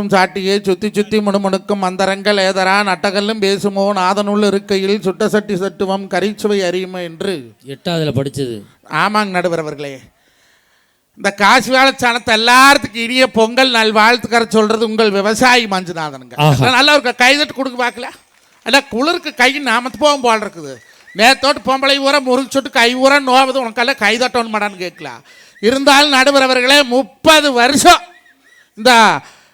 சாட்டியே சுத்தி சுத்தி முணுமுணுக்கும் மந்தரங்கள் ஏதரா நட்டகல்லும் பேசுமோ நாதனுள் இருக்கையில் சுட்ட சட்டி சட்டுவம் கரிச்சுவை அறியுமோ என்று. எட்டாவதுல படிச்சது. ஆமாங்க நடுவர் அவர்களே. இந்த காசு வேலைச்சானத்தை எல்லாத்துக்கும் இனிய பொங்கல் நல் வாழ்த்துக்கற சொல்றது உங்கள் விவசாயி மஞ்சுநாதனுங்க. நல்லா ஒரு கைதட்டு கொடுக்க பார்க்கல. அல்ல குளிருக்கு கை நாமத்து போகும் போல் இருக்குது. நேத்தோட்டு பொம்பளை ஊற முறிச்சுட்டு கை ஊற நோவது உனக்கெல்லாம் கை தட்டணும் மாடான்னு கேட்கலாம் இருந்தாலும் நடுவர் அவர்களே முப்பது வருஷம் இந்த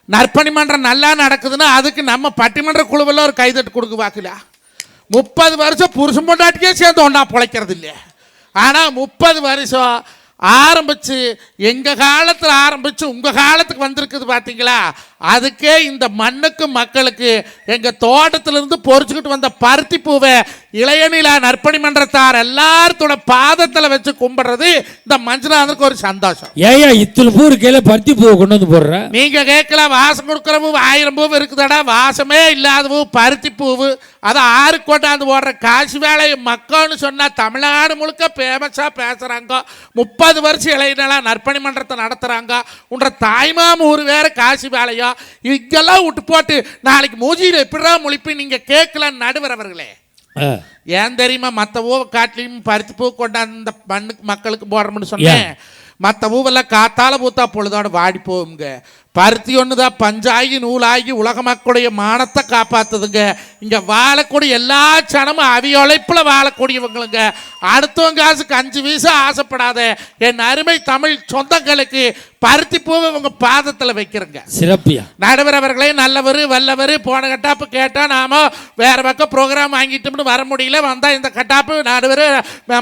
நற்பணி மன்றம் நல்லா நடக்குதுன்னா அதுக்கு நம்ம பட்டிமன்ற குழுவில் ஒரு கைதட்டு கொடுக்க பார்க்கல முப்பது வருஷம் புருஷன் பொண்டாட்டிக்கே சேர்ந்து ஒன்றா பிழைக்கிறது இல்லையே. ஆனால் முப்பது வருஷம் ஆரம்பிச்சு எங்கள் காலத்தில் ஆரம்பித்து உங்கள் காலத்துக்கு வந்திருக்குது பார்த்தீங்களா அதுக்கே இந்த மண்ணுக்கு மக்களுக்கு எங்கள் தோட்டத்திலிருந்து பொறிச்சுக்கிட்டு வந்த பருத்தி பூவை இளையநிலா நற்பணி மன்றத்தார் எல்லாத்தோட பாதத்தில் வச்சு கும்பிடுறது இந்த மஞ்சுநாதனுக்கு ஒரு சந்தோஷம். ஏயா இத்தனை பூ இருக்கையில பருத்தி பூவை கொண்டு வந்து போடுற? நீங்க கேட்கல வாசம் கொடுக்குற பூ ஆயிரம் பூ இருக்குதாடா வாசமே இல்லாத பூ பருத்தி பூவு. அதை ஆறு கொண்டாந்து போடுற காசு வேலையை மக்கள்னு சொன்னா தமிழ்நாடு முழுக்க ஃபேமஸா பேசுறாங்க. முப்பது வருஷம் இளைஞர்களா நற்பணி மன்றத்தை நடத்துறாங்க. உன்ற தாய்மாம ஊர் வேற காசு வேலையோ? இங்கெல்லாம் விட்டு போட்டு நாளைக்கு மூஜியில் எப்படிடா முழிப்பு நீங்க கேட்கல நடுவர் அவர்களே. ஏன் தெரியுமா? மற்ற பூ காட்டிலையும் பருத்தி பூ கொண்டாந்து இந்த மண்ணுக்கு மக்களுக்கு போடுறோம்னு சொன்னேன். மற்ற பூவெல்லாம் காத்தால பூத்தா பொழுதோட வாடி போகுங்க பருத்தி ஒண்ணுதான் பஞ்சாகி நூலாகி உலக மக்களுடைய மானத்தை காப்பாத்துதுங்க. இங்க வாழக்கூடிய எல்லா சனமும் அவி உழைப்புல வாழக்கூடியவங்களுங்க. அடுத்தவங்க காசுக்கு அஞ்சு வீசா ஆசைப்படாத. என் அருமை தமிழ் சொந்தங்களுக்கு பருத்தி பூவை உங்க பாதத்துல வைக்கிறங்க. சிறப்பியா? நடுவர் அவர்களே நல்லவர் வல்லவர் போன கட்டாப்பு கேட்டால் நாம வேற பக்கம் ப்ரோக்ராம் வாங்கிட்டோம்னு வர முடியல. வந்தால் இந்த கட்டாப்பு நடுவர்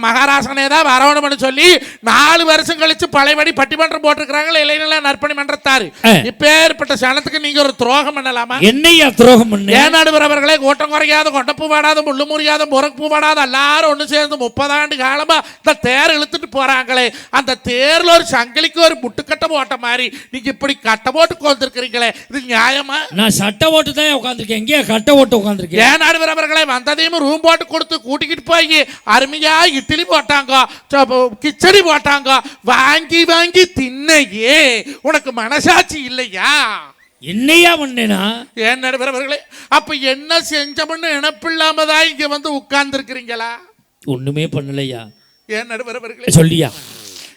மகாராசனே தான் வரணும்னு சொல்லி நாலு வருஷம் கழிச்சு பழையபடி பட்டிமன்றம் போட்டிருக்கிறாங்களே இளைஞர்கள நற்பணி மன்றத்தாரு. இப்பேற்பட்ட சனத்துக்கு நீங்க ஒரு துரோகம் பண்ணலாமா? என்னையா துரோகம் பண்ணு? ஏன் நடுவர் அவர்களே கூட்டம் குறையாத கொண்டப்பூ பாடாத முள்ளு முறியாத முறப்பு பாடாத எல்லாரும் ஒன்று சேர்ந்து முப்பதாண்டு காலமா இந்த தேர் இழுத்துட்டு போறாங்களே. அந்த தேர்ல ஒரு சங்கிலிக்கு ஒரு முட்டுக்கட்டை போட்ட மாதிரி நீங்க இப்படி கட்டை போட்டு கொண்டிருக்கிறீங்களே இது நியாயமா? நான் சட்டை ஓட்டு தான் உட்காந்துருக்கேன் எங்கேயா கட்டை ஓட்டு உட்காந்துருக்கேன் ஏன் நடுவர் அவர்களே வந்ததையும் ரூம் போட்டு கொடுத்து கூட்டிக்கிட்டு போய் அருமையா இட்லி போட்டாங்க கிச்சடி போட்டாங்க. வாங்கி வாங்கி தின்னையே. உனக்கு மனசாட்சி இல்லையா? என்னையா பண்ணேனா? ஏன் நடுவர் அவர்களே அப்ப என்ன செஞ்சோம்னு நினப்பில்லாம தான் இங்க வந்து உட்கார்ந்து இருக்கிறீங்களா ஒண்ணுமே பண்ணலையா? ஏன் நடுவர் அவர்களே சொல்லியா?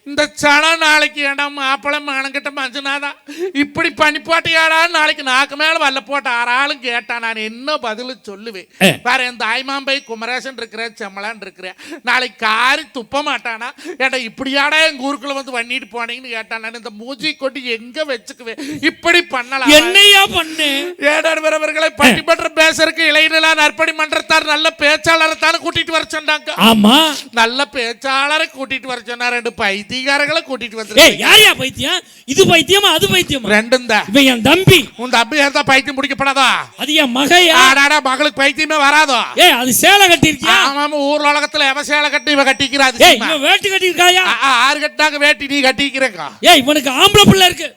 இந்த சனம் நாளைக்கு இடம் மாப்பிளம் மணங்கிட்ட மஞ்சுனாதான் இப்படி பனிப்பாட்டியாடா நாளைக்கு நாக்கு மேல வல்ல போட்ட ஆறாளும் கேட்டான் நான் என்ன பதில் சொல்லுவேன். வேற என் தாய்மாம்பை குமரேசன் இருக்கிற செம்மலான் இருக்கிறேன் நாளைக்கு காரி துப்ப மாட்டானா? ஏடா இப்படியாடா எங்க ஊருக்குள்ள வந்து பண்ணிட்டு போனீங்கன்னு கேட்டான் நான் இந்த மூஞ்சி கொண்டு எங்க வச்சுக்குவேன்? இப்படி பண்ணலாம்? என்னையா பண்ணு? ஏடார் வரவர்களை பட்டிமன்றம் பேசுறதுக்கு இளைஞர்களா நற்பணி மன்றத்தார் நல்ல பேச்சாளரை தானே கூட்டிட்டு வர சொன்னாங்க? ஆமா. நல்ல பேச்சாளரை கூட்டிட்டு வர சொன்னா ரெண்டு பைத்தியக்காரங்களை கூட்டிட்டு ஏய் வந்து யாரையா பைத்தியம்? இது பைத்தியமா அது பைத்தியமா? ரெண்டும் தான் இவன் என் தம்பி. உன் தம்பி இருந்தா பைத்தியம் முடிக்கப்படாதா அது என் மகையா? ஆடாடா மகளுக்கு பைத்தியமே வராதோ? ஏய் அது சேலை கட்டிருக்கியா ஆமாம் ஊர் உலகத்துல எவ சேலை கட்டி இவ கட்டிக்கிறா ஏய். இவன் வேட்டி கட்டிருக்காயா ஆ, ஆ, ஆறு கட்டினாங்க வேட்டி நீ கட்டிக்கிறேக்கா. ஏய் இவனுக்கு ஆம்பளை பிள்ளை இருக்கு.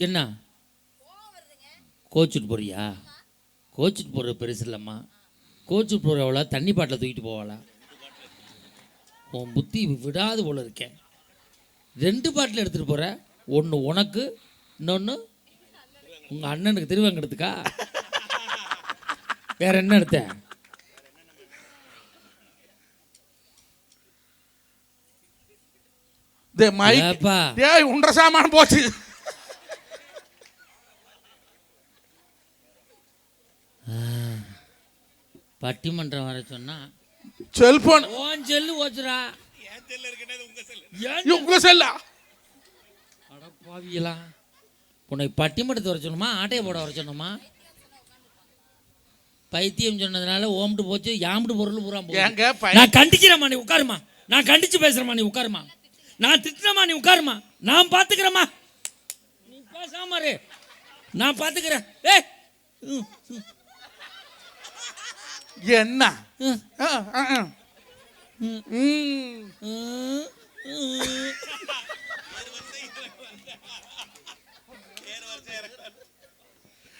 என்ன? கோச்சுட்டு போறியா? கோச்சுட்டு போற பெருசு இல்லம்மா. கோச்சுட்டு போறவளா தண்ணி பாட்டில் தூக்கிட்டு போவாளா? உன் புத்தி விடாது போல இருக்கேன் ரெண்டு பாட்டில் எடுத்துட்டு போற. ஒன்று உனக்கு இன்னொன்று உங்க அண்ணனுக்கு. திருவங்கடத்துக்கா வேற என்ன எடுத்த டே மைக் ஏப்பா. டேய் உண்ட சாமான் போச்சு. பட்டிமன்றம் வர சொன்னா செல்போன். ஓன் செல்லு ஓச்சுரா உங்க செல்லா. பாவியலா உன்னை பட்டிமன்றத்தை வர சொன்னோமா ஆட்டையை போட வர சொன்னோமா பைத்தியம் சொன்னதுனால ஓம்பிட்டு போச்சு யாம்பிட்டு பொருள் பூரா நான் கண்டிக்கிறேம்மா நீ உட்காருமா நான் கண்டிச்சு பேசுறேம்மா நீ உட்காருமா நான் திட்டுறேம்மா நீ உட்காருமா நான் பார்த்துக்கிறேம்மா நீ பேசாம இரு. நான் பார்த்துக்கிறேன் ஏ என்ன? ஆ, ஆ, ஆ. ம்.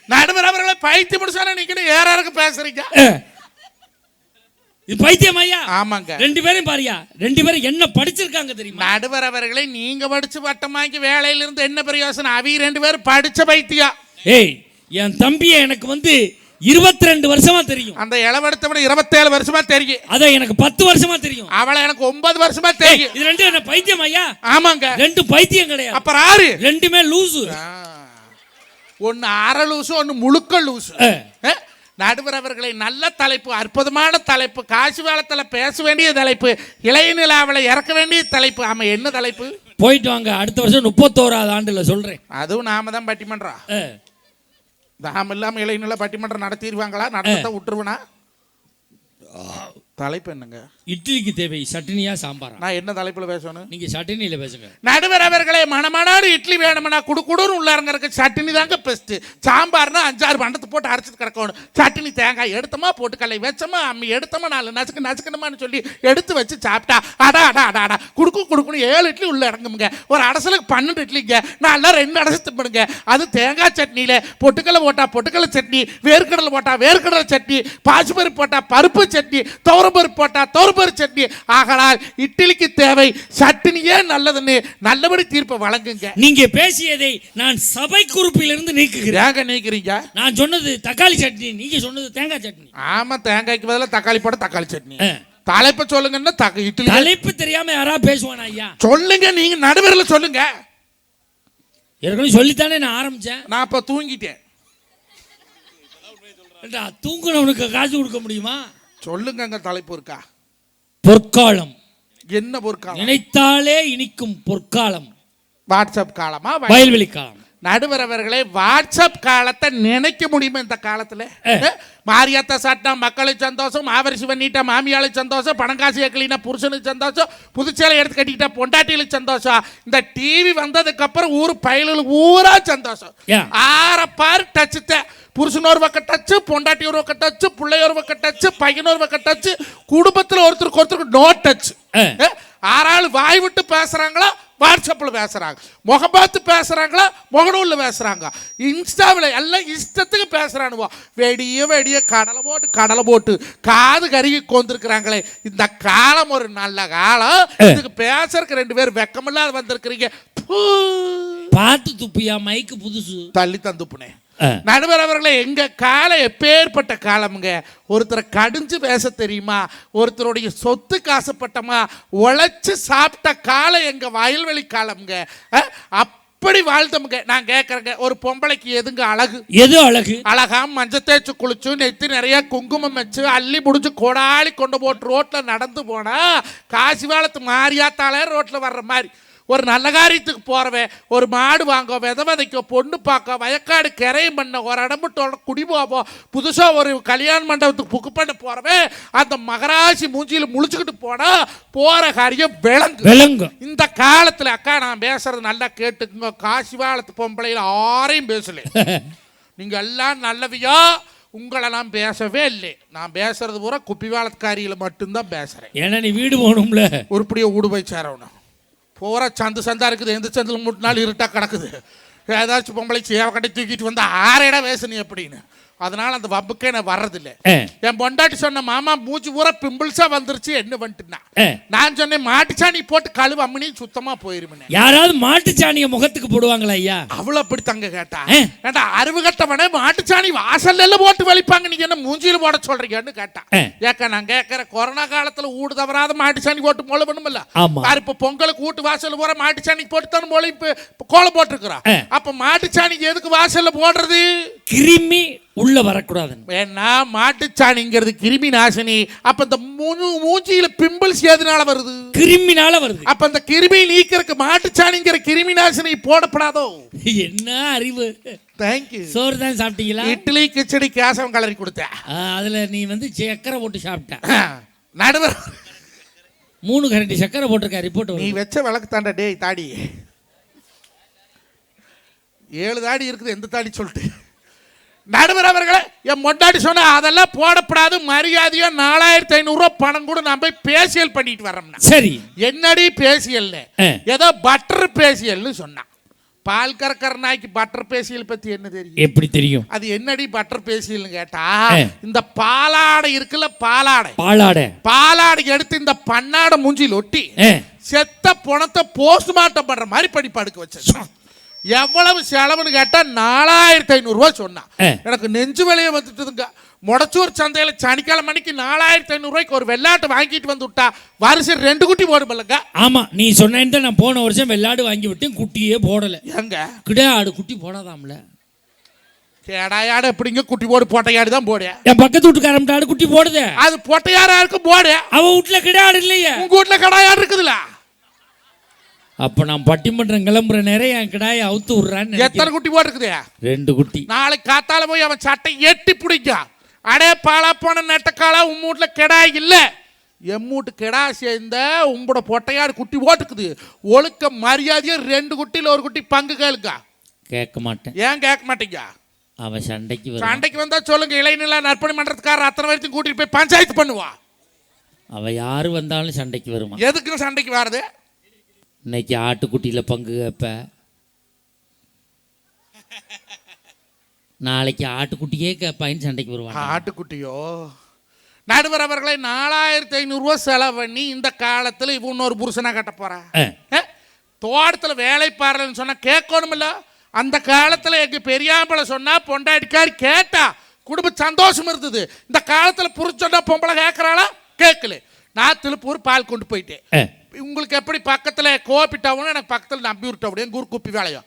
நடுவர் அவர்களை பைத்தியம் முடிச்சாலும் நீங்க ஏறாருக்கு பேசுறீங்க. இது பைத்தியம் ஐயா? ஆமாங்க. ரெண்டு பேரும் பாரியா ரெண்டு பேரும் என்ன படிச்சிருக்காங்க தெரியுமா? நடுவர் அவர்களை நீங்க படிச்சு பட்டம் வாங்கி வேலையில இருந்து என்ன பிரயோசனம்? அவி ரெண்டு பேரும் படிச்ச பைத்தியம். ஏய் என் தம்பியை எனக்கு வந்து இருபத்தி ரெண்டு வருஷமா தெரியும். அந்த இளவெடுத்தவனை இருபத்தேழு வருஷமா தெரியும். அத எனக்கு பத்து வருஷமா தெரியும். அவளை எனக்கு ஒன்பது வருஷமா தெரியும். இது ரெண்டு என்ன பைத்தியம் ஐயா? ஆமாங்க. ரெண்டு பைத்தியம் கிடையாது. அப்புறம் ஆறு ரெண்டுமே லூசு. ஒன்னு அரை லூசு ஒன்னு முழுக்க லூசு? நடுவர் அவர்களை நல்ல தலைப்பு அற்புதமான தலைப்பு காசு வேளத்தில் பேச வேண்டிய தலைப்பு இளைய நிலாவில் இறக்க வேண்டிய தலைப்பு. ஆமா என்ன தலைப்பு? போயிட்டு வாங்க அடுத்த வருஷம் முப்பத்தோராது ஆண்டுல சொல்றேன். அதுவும் நாம தான் பட்டிமன்றம். ஆ. நாம இல்லாம இளைய நில பட்டிமன்றம் நடத்திடுவாங்களா நடத்த விட்டுருவனா தலைப்பு என்னங்க? இட்லிக்கு தேவை சட்னியா சாம்பாரா? நான் என்ன தலைப்புல பேசணும்? நீங்க சட்னியில பேசுங்க. நடுவர் அவர்களே மணமனாடு இட்லி வேணும்னா குடு குடுன்னு உள்ளாரங்க சட்னி தாங்க பெஸ்ட் சாம்பார்னா அஞ்சாறு பண்டத்தை போட்டு அரைச்சிட்டு கிடக்கணும். சட்னி தேங்காய் எடுத்தமா போட்டுக்கலை வச்சமா அம்மி எடுத்தமா நாலு நசுக்கு நசுக்கணுமான்னு சொல்லி எடுத்து வச்சு சாப்பிட்டா அடா அடா அடா அடா குடுக்கு குடுக்குன்னு ஏழு இட்லி உள்ள இறங்குமுங்க. ஒரு அடசலுக்கு பன்னெண்டு இட்லிங்க. நல்லா ரெண்டு அடசு திம்படுங்க அது தேங்காய் சட்னியில பொட்டுக்கடலை போட்டா பொட்டுக்கடலை சட்னி வேர்க்கடலை போட்டா வேர்க்கடலை சட்னி பாசிப்பருப்பு போட்டா பருப்பு சட்னி துவரப்பருப்பு போட்டா துவரப்பருப்பு சட்னி. ஆகலால் இட்லிக்கு தேவை சட்னியே நல்லதுன்னு நல்லபடி தீர்ப்பை வழங்குங்க. நீங்க பேசியதை நான் சபை குறிப்பிலிருந்து நீக்குகிறேன். ஏங்க நீக்கிறீங்க? நான் சொன்னது தக்காளி சட்னி நீங்க சொன்னது தேங்காய் சட்னி. ஆமா தேங்காய்க்கு பதிலா தக்காளி போட தக்காளி சட்னி. தலைப்பை சொல்லுங்கன்னா தக்க இட்லி தலைப்பு தெரியாம யாரா பேசுவானா ஐயா? சொல்லுங்க நீங்க நடுவரில் சொல்லுங்க. ஏற்கனவே சொல்லித்தானே நான் ஆரம்பிச்சேன். நான் இப்ப தூங்கிட்டேன். தூங்குனவனுக்கு காசு கொடுக்க முடியுமா? சொல்லுங்கங்க தலைப்பு இருக்கா? பொற்காலம். என்ன பொருட்காலம் நினைத்தாலே இனிக்கும் பொற்காலம். வாட்ஸ்அப் காலமா? வயல்வெளி காலம். நடுவர் அவர்களே வாட்ஸ்அப் காலத்தை நினைக்க முடியுமா இந்த காலத்துல? மாரியாத்தா சாட்டினா மக்களுக்கு சந்தோஷம் மாவரிசி பண்ணிட்டா மாமியாளுக்கு சந்தோஷம் பணங்காசு ஏக்கலினா புருஷனுக்கு சந்தோஷம் புதுச்சேலை எடுத்து கட்டிக்கிட்டா பொண்டாட்டிகளுக்கு சந்தோஷம். இந்த டிவி வந்ததுக்கு அப்புறம் ஊர் பயலுக்கு ஊரா சந்தோஷம்? ஆற பாரு டச்சு புருஷன் ஒரு பக்கம் டச்சு பொண்டாட்டி ஒரு பக்கம் டச்சு பிள்ளை ஒரு பக்கம் டச்சு பையன் ஒரு பக்கம் டச்சு குடும்பத்தில் ஒருத்தருக்கு ஒருத்தருக்கு நோ டச். ஆறாள் வாய் விட்டு பேசுறாங்களா வாட்ஸ்அப்பில் பேசுறாங்க. முகம் பார்த்து பேசுறாங்களா? முகநூலில் பேசுறாங்க. இன்ஸ்டாவில் எல்லாம் இஷ்டத்துக்கு பேசுறானுவோ. வெடிய வெடிய கடலை போட்டு கடலை போட்டு காது கருகி கொந்திருக்கிறாங்களே. இந்த காலம் ஒரு நல்ல காலம். இதுக்கு பேசுறதுக்கு ரெண்டு பேர் வெக்கமில்லாத வந்திருக்கிறீங்க. பூ. பார்த்து துப்பியா? மைக்கு புதுசு. தள்ளி தந்துப்புனே. ஆ. நடுவர் அவர்களே எங்க காலம் எப்பேற்பட்ட காலமுங்க. ஒருத்தரை கடிஞ்சு பேச தெரியுமா? ஒருத்தருடைய சொத்துக்கு ஆசைப்பட்டமா உழைச்சு சாப்பிட்ட காலம் எங்க வயல்வெளி காலம்ங்க. அப்படி வாழ்ந்தோமுங்க. நான் கேட்குறேங்க ஒரு பொம்பளைக்கு எதுங்க அழகு? எது அழகு? அழகா மஞ்சள் தேய்ச்சி குளிச்சு நெத்தி நிறைய குங்குமம் வச்சு அள்ளி முடிச்சு கொடாலி கொண்டு போட்டு ரோட்ல நடந்து போனா காசி வாழத்து மாரியாத்தாலே ரோட்ல வர்ற மாதிரி. ஒரு நல்ல காரியத்துக்கு போறவன் ஒரு மாடு வாங்க வித விதைக்க பொண்ணு பார்க்க வயக்காடு கிரையும் பண்ண ஒரு இடம்புட்டோட குடி போவோம் புதுசா ஒரு கல்யாண மண்டபத்துக்கு புக்கு பண்ண போறவன் அந்த மகராசி மூஞ்சியில முழிச்சுக்கிட்டு போனா போற காரியம் விளங்கு. விளங்கும் இந்த காலத்துல அக்கா நான் பேசுறது நல்லா கேட்டுக்குங்க. காசி வாழத்து பொம்பளையில ஆரையும் பேசல. நீங்க எல்லாம் நல்லவியா? உங்களை நான் பேசவே இல்லை. நான் பேசுறது பூரா குப்பி வாழத்துக்காரியில மட்டும்தான் பேசுறேன். ஏன்னா நீ வீடு போகணும்ல. உருப்படியை ஊடு போய் சேரணும். பூரா சந்து சந்தா இருக்குது எந்த சந்தில் மூட்டு நாள் இருட்டாக கிடக்குது. ஏதாச்சும் பொம்பளை சேவை கட்டி தூக்கிட்டு வந்தா ஆறேடா பேசுனி அப்படின்னு அதனால அந்த வம்புக்கே நான் வர்றதில்லை. என் பொண்டாட்டி சொன்ன மாமா மூச்சு பூரா பிம்பிள்ஸா வந்துருச்சு என்ன வந்துட்டுனா. நான் சொன்னேன் மாட்டுச்சாணி போட்டு கழுவு அம்மனி சுத்தமா போயிருமே யாராவது மாட்டுச்சாணிய முகத்துக்கு போடுவாங்களா ஐயா அவள அப்படி தங்க கேட்டா. ஏண்டா அறிவு கட்டவனே மாட்டுச்சாணி வாசல்ல எல்லாம் போட்டு வலிப்பாங்க நீங்க என்ன மூஞ்சியில போட சொல்றீங்கன்னு கேட்டா. ஏக்கா நான் கேட்கற கொரோனா காலத்துல ஊடு தவறாத மாட்டுச்சாணி போட்டு மொளை பண்ணுமில்ல இப்ப பொங்கலுக்கு வீட்டு வாசல்ல போற மாட்டுச்சாணி போட்டு தானே இப்ப கோலம் போட்டிருக்கிறோம். அப்ப மாட்டுச்சாணி எதுக்கு வாசல்ல போடுறது கிருமி உள்ள வரக்கூடாதுன்னு. வேணா மாட்டுச்சாணிங்கிறது கிருமி நாசினி. அப்ப இந்த மூணு மூஞ்சியில பிம்பிள்ஸ் எதனால வருது? கிருமினால வருது. அப்ப இந்த கிருமி நீக்கிறதுக்கு மாட்டுச்சாணிங்கிற கிருமி நாசினி போடப்படாதோ? என்ன அறிவு? தேங்க்யூ சோறு தான் சாப்பிட்டீங்களா? இட்லி கிச்சடி கேசவம் கலரி கொடுத்தேன் அதுல நீ வந்து சக்கரை போட்டு சாப்பிட்ட. நடுவர் மூணு கரண்டி சக்கரை போட்டிருக்க ரிப்போர்ட் நீ வச்ச விளக்கு தாண்டா டேய் தாடி. ஏழு தாடி இருக்குது எந்த தாடி சொல்லிட்டு. நடுவர் அவர்களே என் மொண்டாடி சொன்ன அதெல்லாம் போடப்படாது மரியாதையா நாலாயிரத்தி ஐநூறுரூவா பணம் கூட நான் போய் பேசியல் பண்ணிட்டு வரோம்னா சரி. என்னடி பேசியல்னு? ஆ. ஏதோ பட்டர் பேசியல்னு சொன்னான். பால் கறக்கிற நாய்க்கு பட்டர் பேசியல் பத்தி என்ன தெரியும்? எப்படி தெரியும்? அது என்னடி பட்டர் பேசியல்னு கேட்டா. இந்த பாலாடை இருக்குல்ல பாலாடை. பாலாடை. பாலாடை எடுத்து இந்த பண்ணாடை மூஞ்சில் ஒட்டி செத்த பணத்தை போஸ்ட்மார்ட்டம் பண்ற மாதிரி படி படுக்க வச்சு எவ்வளவு செலவுன்னு கேட்டா நாலாயிரத்தி ஐநூறுரூவா சொன்னான். எனக்கு நெஞ்சு வலியை வந்துட்டுதுங்க. முடச்சூர் சந்தையில் சனிக்கிழமை மணிக்கு நாலாயிரத்தி ஐநூறுரூவாய்க்கு ஒரு வெள்ளாட்டு வாங்கிட்டு வந்து விட்டா வருஷம் ரெண்டு குட்டி போடுமில்லங்க. ஆமா நீ சொன்னேன்னு தான் நான் போன வருஷம் வெள்ளாடு வாங்கி விட்டேன் குட்டியே போடல. எங்க? கிடா ஆடு குட்டி போடாதாம்ல. கேடாயாடு எப்படிங்க குட்டி போடு பொட்டையாடு தான் போடு. என் பக்கத்து வீட்டுக்காரம்ட்ட குட்டி போடுதே. அது பொட்டையாரா இருக்கும் போடு. அவ வீட்டுல கிடா ஆடு இல்லையே. உங்க வீட்டுல கடாயாடு இருக்குதுல்ல. அப்ப நான் பட்டிமன்றம் கிளம்புற நேரம் என் கிடாயை அவுத்து விடுறான்னு எத்தனை. குட்டி போட்டுருக்குது ரெண்டு குட்டி. நாளைக்கு காத்தால போய் அவன் சட்டை எட்டி பிடிக்க அடே பாலா போன நெட்டக்காலா உன் வீட்டுல கெடா இல்ல. எம்மூட்டு கெடா சேர்ந்த உங்களோட பொட்டையாடு குட்டி போட்டுக்குது. ஒழுக்க மரியாதையா ரெண்டு குட்டியில ஒரு குட்டி பங்கு கேளுங்க. கேட்க மாட்டேன். ஏன் கேட்க மாட்டீங்க? அவன் சண்டைக்கு சண்டைக்கு வந்தா சொல்லுங்க இளைநிலை நற்பணி மன்றத்துக்காரர் அத்தனை வரைக்கும் கூட்டிட்டு போய் பஞ்சாயத்து பண்ணுவா அவ யாரு வந்தாலும் சண்டைக்கு வருமா எதுக்கு சண்டைக்கு வர்றது? இன்னைக்கு ஆட்டுக்குட்டியில பங்கு கேட்ப. நாளைக்கு ஆட்டுக்குட்டியே கேட்பாயின்னு சண்டைக்கு வருவான் ஆட்டுக்குட்டியோ? நடுவர் அவர்களை நாலாயிரத்தி ஐநூறுரூவா செலவு பண்ணி இந்த காலத்தில் இவன் இன்னொரு புருஷனா கட்ட போறா? தோட்டத்தில் வேலை பாருன்னு சொன்னா கேட்கணுமில்ல? அந்த காலத்தில் எங்க பெரியாம்பளை சொன்னா பொண்டாடிக்காரி கேட்டா குடும்ப சந்தோஷம் இருந்தது. இந்த காலத்தில் புரிச்சொன்னா பொம்பளை கேட்கறாளா கேட்கல நான் திருப்பூர் பால் கொண்டு போயிட்டேன். உங்களுக்கு எப்படி பக்கத்தில் கோபி டவுன் எனக்கு பக்கத்தில் நம்பியூர் டவுன் எங்கள் ஊர் குப்பி வேலையும்.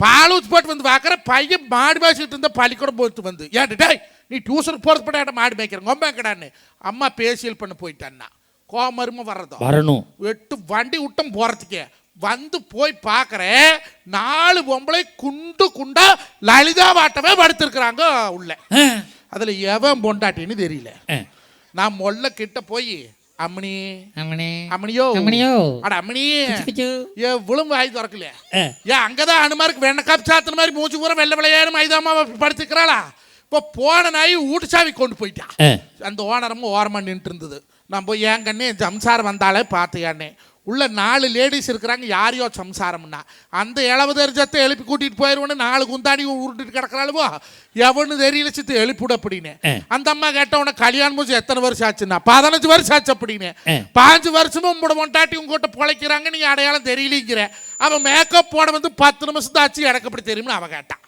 பால் ஊற்றி போட்டு வந்து பார்க்குற பையன் மாடு மேய்ச்சிட்டு இருந்த பள்ளிக்கூடம் போட்டு வந்து ஏன்ட்டு டேய் நீ டியூஷனுக்கு போகிறது பட மாடு மேய்க்கிறேன் கொம்பேக்கடான்னு அம்மா பேசியல் பண்ண போயிட்டான்னா. கோமரும வர்றதோ வரணும். எட்டு வண்டி விட்டம் போகிறதுக்கே வந்து போய் பார்க்குறேன் நாலு பொம்பளை குண்டு குண்டா லலிதா வாட்டமே படுத்திருக்கிறாங்க உள்ள. அதில் எவன் பொண்டாட்டின்னு தெரியல. நான் மொல்ல கிட்ட போய் அம்மணி. அம்மனே அம்மணியோ? அம்மணியோ. அட அம்மணி. ஏ விழும்பு வாய் திறக்கல ஏன் அங்கதான் அனுமாருக்கு வெண்ண காப்பு சாத்தின மாதிரி மூச்சு பூரா வெள்ளை விளையாடு மைதாமா படுத்துக்கிறாளா? இப்போ போன நாய் வீட்டு சாவி கொண்டு போயிட்டான் ஆ. அந்த ஓனரமும் ஓரமா நின்று இருந்தது. நான் போய் என் கண்ணே சம்சாரம் வந்தாலே பார்த்தையானே உள்ள நாலு லேடிஸ் இருக்கிறாங்க யாரையோ சம்சாரம்னா. அந்த இளவு தெரிஞ்சத்தை எழுப்பி கூட்டிட்டு போயிடுவோன்னு நாலு குந்தாடி உருட்டிட்டு கிடக்குறாளுவோ? எவனு தெரியல சித்து எழுப்பிடு அப்படின்னு. அந்த அம்மா கேட்ட உனக்கு கல்யாணம் முடிச்சு எத்தனை வருஷம் ஆச்சுன்னா? பதினஞ்சு வருஷம் ஆச்சு அப்படின்னு. பாஞ்சு வருஷமும் உங்களோட மொண்டாட்டி உங்ககிட்ட பிழைக்கிறாங்க நீங்க அடையாளம் தெரியலங்கிற. அவன் மேக்கப் போட வந்து பத்து நிமிஷம் தான் ஆச்சு எனக்கு எப்படி தெரியும்னு அவன் கேட்டான்.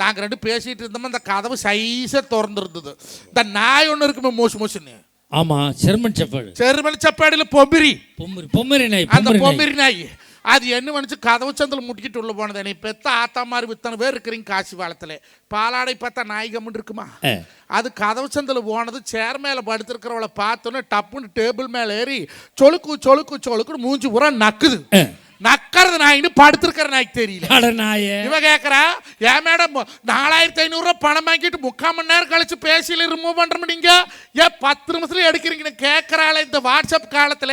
நாங்கள் ரெண்டு பேசிட்டு இருந்தோம் அந்த கதவு சைஸாக திறந்துருந்தது. இந்த நாய் ஒன்று இருக்குமே மூசு மூசுன்னு. ஆமா செர்மன் செப்பல் செருமல் சப்பாடியில் பொம்பிரி பொம்மரி பொம்மரி நாய் அந்த பொம்மரி நாய் பொம்பிரி நாய் அது என்ன பண்ணுச்சு கதவு சந்தில் முட்டிக்கிட்டு உள்ள போனது. நீ பெத்த ஆத்தா மாதிரி வித்தனை பேர் இருக்கிறீங்க காசி காலத்தில் பாலாடை பார்த்தா நாய் கம்முன்னு இருக்குமா. அது கதவு சந்தில் போனது சேர் மேலே படுத்திருக்கிறவளை பார்த்தோன்னே டப்புன்னு டேபிள் மேலே ஏறி சொலுக்கு சொலுக்கு சொலுக்குன்னு மூஞ்சி பூரா நக்குது. நக்கிறது நாயின்னு படுத்திருக்கிற நாய்க்கு தெரியல. நாயே. இவ கேக்குறா ஏன் மேடம் நாலாயிரத்தி ஐநூறுரூவா பணம் வாங்கிட்டு முக்கால் மணி நேரம் கழிச்சு பேசியில் ரிமூவ் பண்ணுற நீங்க. ஏன் பத்து நிமிஷத்துல எடுக்கிறீங்கன்னு கேட்கறாள் இந்த வாட்ஸ்அப் காலத்துல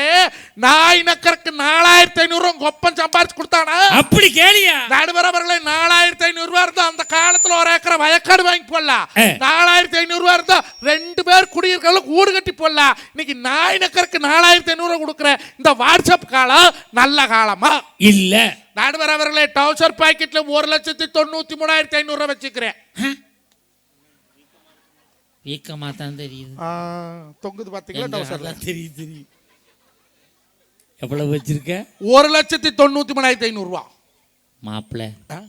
நாய் நக்கறக்கு நாலாயிரத்தி ஐநூறுரூவா கொப்பம் சம்பாரிச்சு கொடுத்தானா? அப்படி கேளியா? நடுவர் அவர்களே நாலாயிரத்தி ஐநூறுரூவா இருந்தா அந்த காலத்துல ஒரு ஏக்கரை வயக்காடு வாங்கி போடலாம். நாலாயிரத்தி ஐநூறுரூவா இருந்தா ரெண்டு பேர் குடியிருக்கலாம் ஊடு கட்டி போடலாம் இன்னைக்கு நாய் நக்கறக்கு நாலாயிரத்தி ஐநூறுரூவா கொடுக்குற இந்த வாட்ஸ்அப் காலம் நல்ல காலமா? இல்ல. நடுவர் அவர்களே டவுசர் பாக்கெட்ல ஒரு லட்சத்தி தொண்ணூத்தி மூணாயிரத்தி ஐநூறு ரூபாய் வச்சுக்கிறேன் வீக்கமா தான் தெரியுது. தொங்குது பாத்தீங்களா டவுசர்ல அதான் தெரியுது தெரியுது. எவ்வளவு வச்சிருக்க? ஒரு லட்சத்தி தொண்ணூத்தி மூணாயிரத்தி ஐநூறு ரூபா மாப்பிள்ள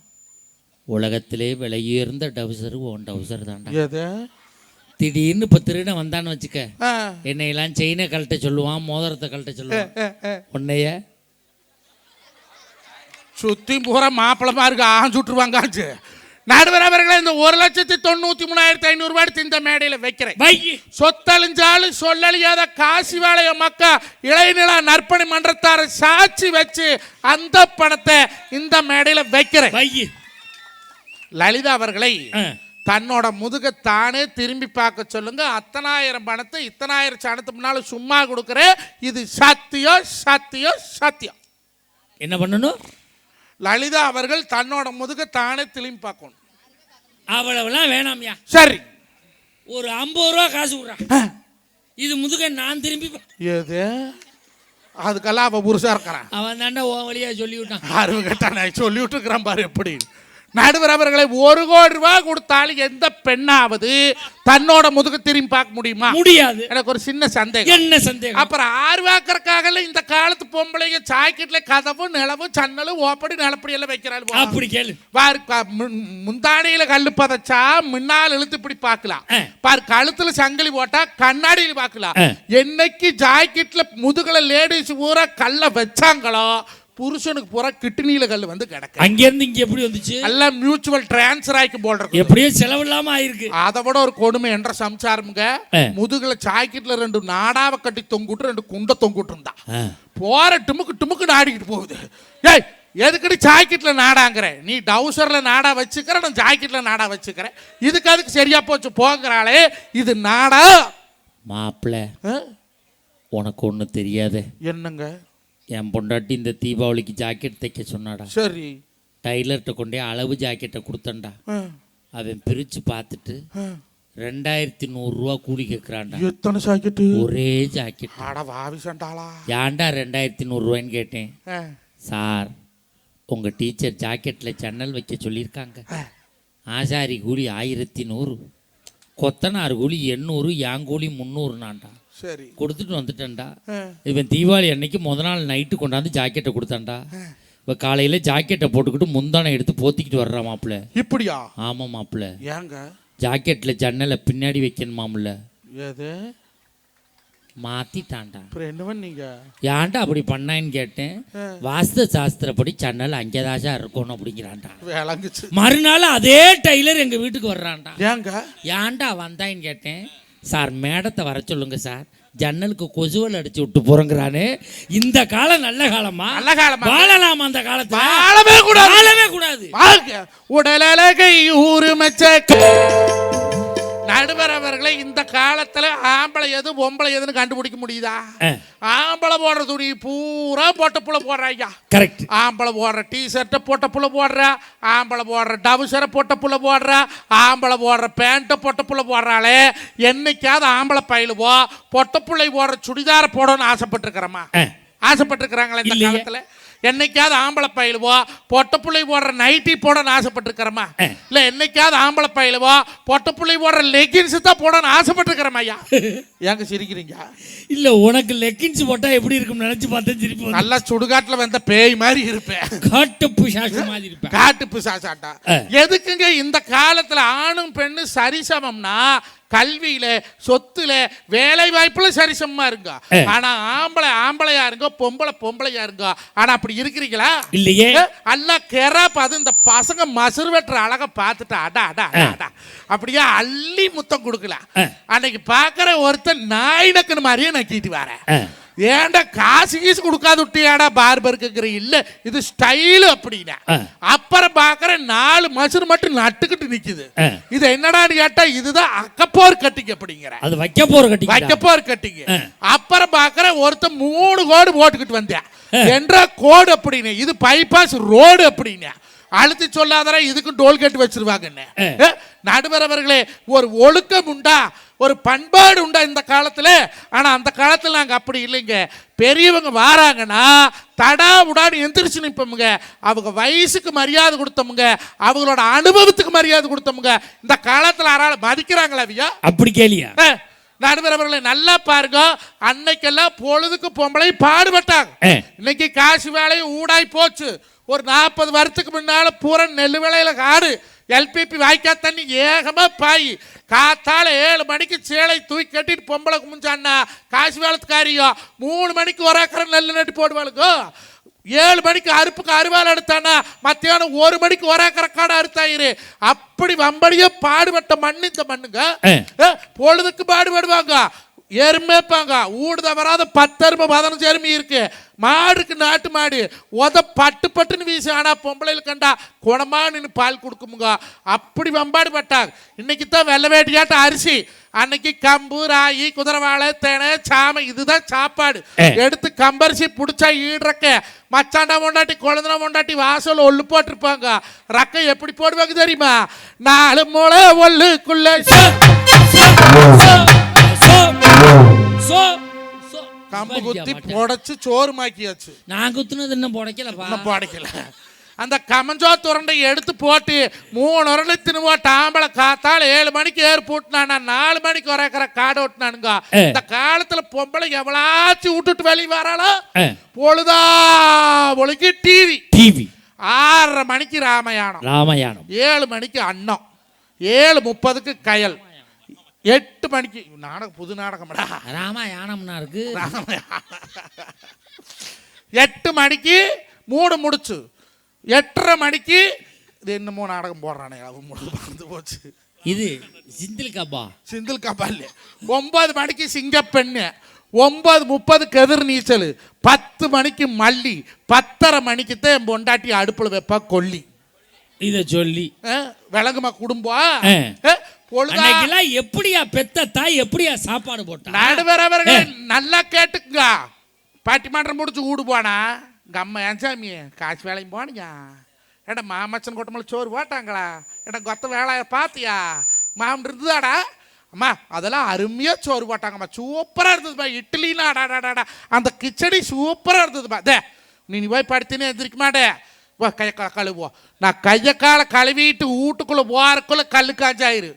உலகத்திலே விலையுயர்ந்த டவுசர் உன் டவுசர் தான்டா. திடீர்னு இப்போ திருட வந்தான்னு வச்சுக்க. என்னையெல்லாம் செயினை கழட்ட சொல்லுவான் மோதிரத்தை கழட்ட சொல்லுவான். உன்னைய சுத்தி பூரா மாப்பிளமா இருக்கு ஆஞ்சுட்டுருவாங்க ஆச்சு. நடுவர் அவர்களே இந்த ஒரு லட்சத்தி தொண்ணூத்தி மூணாயிரத்தி ஐநூறு ரூபாய் எடுத்து இந்த மேடையில வைக்கிறேன். சொத்தழிஞ்சாலும் சொல்லழியாத காசி வாழைய மக்கா இளைநிலா நற்பணி மன்றத்தார சாட்சி வச்சு அந்த பணத்தை இந்த மேடையில வைக்கிறேன். லலிதா அவர்களை. தன்னோட முதுக தானே திரும்பி பார்க்க சொல்லுங்க. அத்தனாயிரம் பணத்தை இத்தனாயிரம் சனத்து முன்னால சும்மா கொடுக்குறேன். இது சத்தியம் சத்தியம் சத்தியம் என்ன பண்ணணும்? லலிதா அவர்கள் தன்னோட முதுக தானே திரும்பி பார்க்கணும். அவ்வளவுலாம் வேணாம்யா சரி. ஒரு ஐம்பது ரூபா காசு விட்றா. இது முதுக நான் திரும்பி எது? அதுக்கெல்லாம் அவ புருஷா இருக்கிறான். அவன் தாண்டா உன் வழியா சொல்லி விட்டான் அறிவு கேட்டா நான் சொல்லி விட்டுருக்கிறான் பாரு எப்படி. நடுவர் அவர்களை ஒரு கோடி ரூபாய் கொடுத்தாலும் எந்த பெண்ணாவது தன்னோட முதுகு திரும்பி பார்க்க முடியுமா? முடியாது. எனக்கு ஒரு சின்ன சந்தேகம். என்ன சந்தேகம்? அப்புறம் ஆர்வாக்கறக்காக இந்த காலத்து பொம்பளைங்க சாக்கெட்ல கதவு நிலவு சன்னலும் ஓப்படி நிலப்படி எல்லாம் வைக்கிறாள் அப்படி கேளு. பாரு முந்தானையில கல்லு பதச்சா முன்னால் இழுத்து இப்படி பார்க்கலாம். பாரு கழுத்துல சங்கிலி போட்டா கண்ணாடியில பார்க்கலாம். என்னைக்கு ஜாக்கெட்ல முதுகுல லேடிஸ் பூரா கல்ல வச்சாங்களோ புருஷனுக்கு பூரா கிட்னியில கல்லு வந்து கிடக்கு. அங்க இருந்து இங்க எப்படி வந்துச்சு? எல்லாம் மியூச்சுவல் டிரான்ஸ்ஃபர் ஆக்கி போல் எப்படியோ செலவு இல்லாம ஆயிருக்கு. அதை விட ஒரு கொடுமை என்ற சம்சாரமுங்க. முதுகுல ஜாக்கெட்ல ரெண்டு நாடாவை கட்டி தொங்குட்டு ரெண்டு குண்டை தொங்குட்டு இருந்தா. போற டுமுக்கு டுமுக்கு நாடிக்கிட்டு போகுது. ஏய் எதுக்கடி ஜாக்கெட்ல நாடாங்கிற? நீ டவுசர்ல நாடா வச்சுக்கிற நான் ஜாக்கெட்ல நாடா வச்சுக்கிறேன் இதுக்கு அதுக்கு சரியா போச்சு போங்கிறாளே. இது நாடா. மாப்பிள்ள? உனக்கு ஒண்ணு தெரியாது. என்னங்க? என் பொண்டாட்டி இந்த தீபாவளிக்கு ஜாக்கெட் தைக்க சொன்னாடா. சரி. டைலர்கிட்ட கொண்டே அளவு ஜாக்கெட்டை கொடுத்தேன்டா. ஆ, அவன் பிரிச்சு பார்த்துட்டு. ரெண்டாயிரத்தி நூறுரூவா கூலி கேட்குறான்டா எத்தனை ஜாக்கெட்டு? ஒரே ஜாக்கெட் ஏன்டா ரெண்டாயிரத்தி நூறுரூவான்னு கேட்டேன்? சார் உங்கள் டீச்சர் ஜாக்கெட்டில் ஜன்னல் வைக்க சொல்லியிருக்காங்க. ஆசாரி கூலி ஆயிரத்தி நூறு. கொத்தனார் கூலி எண்ணூறு என் கூலி முந்நூறுனான்டா. சரி. கொடுத்துட்டு வந்துட்டேன்டா. இவன் தீபாவளி அன்னைக்கு முத நாள் நைட்டு கொண்டாந்து ஜாக்கெட்டை கொடுத்தான்டா. இப்போ காலையில் ஜாக்கெட்டை போட்டுக்கிட்டு முந்தானை எடுத்து போத்திக்கிட்டு வர்றான் மாப்பிள்ள. இப்படியா? ஆமாம் மாப்பிள்ள. ஏங்க? ஜாக்கெட்டில் ஜன்னலை பின்னாடி வைக்கணுமாம்ல எது? அப்புறம் என்ன பண்ணீங்க? ஏன்டா அப்படி பண்ணான்னு கேட்டேன். வாஸ்து சாஸ்திரப்படி ஜன்னல் அங்கேதாச்சா இருக்கணும் அப்படிங்கிறான்டா. விளங்குச்சு. மறுநாள் அதே டைலர் எங்கள் வீட்டுக்கு வர்றான்டா. ஏங்க? ஏன்டா வந்தாயின்னு கேட்டேன். சார் மேடத்தை வர சொல்லுங்க சார். ஜன்னலுக்கு கொசுவல் அடிச்சு விட்டு போறங்கிறானே. இந்த காலம் நல்ல காலமா? நல்ல காலமா? வாழலாம் அந்த காலத்துல? வாழவே கூடாது. வாழவே கூடாது. உடலழகை ஊருமச்ச நடுவர் அவர்களை இந்த காலத்துல ஆம்பளை எது பொம்பளை எதுன்னு கண்டுபிடிக்க முடியுதா? ஆம்பளை போடுற துணி பூரா பொட்ட புள்ள போடுற ஐயா. கரெக்ட் ஆம்பளை போடுற டிஷர்ட்டை போட்ட புள்ள போடுறா ஆம்பளை போடுற டவுசரை போட்ட புள்ள போடுறா ஆம்பளை போடுற பேண்ட்டை போட்ட புள்ள போடுறாளே. என்னைக்காவது ஆம்பளை பயிலுவோ பொட்ட புள்ளை போடுற சுடிதாரை போடணும்னு ஆசைப்பட்டிருக்கிறோமா? ஆசைப்பட்டிருக்கிறாங்களா இந்த. காலத்துல? என்னைக்காவது ஆம்பளை பயிலுவோ? பொட்ட புள்ளை போடுற நைட்டி போடணும்னு ஆசைப்பட்டிருக்கிறோமா இல்ல என்னைக்காவது ஆம்பளை பயிலுவோ? பொட்ட புள்ளை போடுற லெகின்ஸ் தான் போடணும்னு ஆசைப்பட்டிருக்கிறோமா ஐயா. ஏங்க சிரிக்கிறீங்க? இல்ல உனக்கு லெக்கின்ஸ் போட்டா எப்படி இருக்கும் நினைச்சு பார்த்தேன் வந்து. நல்லா சுடுகாட்டுல வந்த பேய் மாதிரி இருப்பேன். காட்டு புஷாசு மாதிரி இருப்பேன். காட்டு பிசாசாட்டா. எதுக்குங்க இந்த காலத்துல ஆணும் பெண்ணும் சரிசமம்னா கல்வியில சொத்துல வேலை வாய்ப்புல சரிசமமா இருங்க. ஆனா ஆம்பளை ஆம்பளையா இருங்க பொம்பளை பொம்பளையா இருங்க. ஆனா அப்படி இருக்கிறீங்களா? இல்லையே. அல்ல கெரா பார்த்து இந்த பசங்க மசுறு வெட்டுற அழக பார்த்துட்டு அடா அடா அடா, அப்படியே அள்ளி முத்தம் கொடுக்கலாம் ஆ. அன்னைக்கு பார்க்குற ஒருத்தன் நாய் நக்குன்னு மாதிரியே நக்கிட்டு வரேன் ஆ. ஏன்டா காசு கீசு கொடுக்காது விட்டியாடா பார்பருக்குங்கிற இல்ல இது ஸ்டைலு அப்படின்னா. அப்புறம் பார்க்குற நாலு மசுறு மட்டும் நட்டுக்கிட்டு நிக்குது ஆ. இது என்னடான்னு கேட்டா இதுதான் அக்கப்போர் கட்டிங் அப்படிங்கிற அது வைக்க போற கட்டி வைக்கப்போர் கட்டிங்க. அப்புறம் பார்க்குற ஒருத்தன் மூணு கோடு போட்டுக்கிட்டு வந்தேன் என்ற கோடு அப்படின்னு இது பைபாஸ் ரோடு அப்படின்னு அழுத்தி சொல்லாதரா இதுக்கும் டோல்கேட் வச்சிருவாங்கன்னு ஆ. ஏ, நடுவர் அவர்களே ஒரு ஒழுக்கம் உண்டா ஒரு பண்பாடு உண்டா இந்த காலத்துல? ஆனா அந்த காலத்துல நாங்க அப்படி இல்லைங்க. பெரியவங்க வாராங்கன்னா தடா உடான்னு எந்திரிச்சு நிற்போமுங்க அவங்க வயசுக்கு மரியாதை கொடுத்தோமுங்க. அவங்களோட அனுபவத்துக்கு மரியாதை கொடுத்தோமுங்க. இந்த காலத்துல யாரால மதிக்கிறாங்களா ஐயா அப்படி கேளியா? ஏ, நடுவர் அவர்களை நல்லா பாருங்க. அன்னைக்கெல்லாம் பொழுதுக்கு பொம்பளை பாடுபட்டாங்க. இன்னைக்கு காசு வேலையும் ஊடாய் போச்சு. ஒரு நாற்பது வருஷத்துக்கு முன்னால பூரா நெல் விளையில காடு. எல்பிபி வாய்க்கா தண்ணி ஏகமா பாய். காத்தால ஏழு மணிக்கு சேலை தூக்கி கட்டிட்டு பொம்பளை குமிஞ்சான்னா காசு வேலத்துக்காரியோ மூணு மணிக்கு ஒரு ஏக்கரை நெல் நட்டு போடுவாளுங்க ஏழு மணிக்கு அறுப்புக்கு அருவாள் எடுத்தானா மத்தியானம் ஒரு மணிக்கு ஒரு ஏக்கரை காடு அறுத்தாயிரு. அப்படி வம்படியே பாடுபட்ட மண்ணு இந்த மண்ணுங்க. பொழுதுக்கு பாடுபடுவாங்க. எருமைப்பாங்க. ஊடு தவறாத பத்தருமை பதினஞ்சு எருமை இருக்கு. மாடுக்கு நாட்டு மாடு. உத பட்டு பட்டுன்னு வீசி ஆனா பொம்பளையில் கண்டா குணமா நின்று பால் கொடுக்குமுங்க. அப்படி வம்பாடு பட்டாங்க இன்னைக்கு தான் வெள்ளை வேட்டியாட்ட அரிசி. அன்னைக்கு கம்பு ராகி குதிரவாழை தேனை சாமை இதுதான் சாப்பாடு. எடுத்து கம்பரிசி பிடிச்சா ஈடுறக்க. மச்சாண்டா மொண்டாட்டி குழந்தை மொண்டாட்டி வாசல் ஒல்லு போட்டிருப்பாங்க. ரக்கம் எப்படி போடுவாங்க தெரியுமா? நாலு முளை ஒல்லுக்குள்ள கம்பு குத்தி புடைச்சு சோறு மாக்கியாச்சு. நான் குத்துனது இன்னும் புடைக்கலப்பா. இன்னும் புடைக்கல. அந்த கமஞ்சோ துரண்டை எடுத்து போட்டு மூணு உருளை தின்னுவோம் டாம்பளை காத்தால ஏழு மணிக்கு ஏறு போட்டுனானா நாலு மணிக்கு வரைக்கிற காடு ஓட்டினானுங்க. இந்த காலத்துல பொம்பளை எவ்வளாச்சும் விட்டுட்டு வெளியே வராளோ? பொழுதா ஒழுங்கி டிவி டிவி ஆறரை மணிக்கு ராமயானம். ராமாயணம் ஏழு மணிக்கு அன்னம். ஏழு முப்பதுக்கு கயல். எட்டு மணிக்கு. நாடகம் புது நாடகம்டா. ராமாயணம்னா இருக்கு எட்டு மணிக்கு மூணு முடிச்சு. எட்டரை மணிக்கு இது என்னமோ நாடகம் போடுறானே. அது முடிச்சு மறந்து போச்சு. இது சிந்தில் காப்பா? சிந்தில் கபால் ஒன்பது மணிக்கு சிங்கப்பெண்ணு. ஒன்பது முப்பதுக்கு எதிர் நீச்சல். பத்து மணிக்கு மல்லி. பத்தரை மணிக்கு தான் என் பொண்டாட்டி அடுப்பில் வைப்பா கொல்லி. இத சொல்லி. விளங்குமா குடும்பம் அன்னைக்கெல்லாம் எப்படியா பெத்த தாய் எப்படியா சாப்பாடு போட்டா? நடுவர் அவர்கள் நல்லா கேட்டுக்குங்க. பட்டிமன்றம் முடிச்சு ஊடு போனா? எங்க அம்மா ஏன் சாமி? காசு வேலையும் போனியா ஏடா மாமச்சன் கொட்டமல்ல சோறு போட்டாங்களா? ஏடா கொத்த வேலையை பார்த்தியா மாமன் இருந்ததாடா. அம்மா அதெல்லாம் அருமையாக சோறு போட்டாங்கம்மா. சூப்பராக இருந்ததுப்பா இட்லினா அடாடாடா அந்த கிச்சடி சூப்பராக இருந்ததுப்பா தே நீ நீ போய் படுத்தினே எந்திரிக்க மாட்டே வா கையை கால கழுவுவோம் நான் கையை காலை கழுவிட்டு வீட்டுக்குள்ளே போறக்குள்ள கல்லு காஞ்சாயிரு.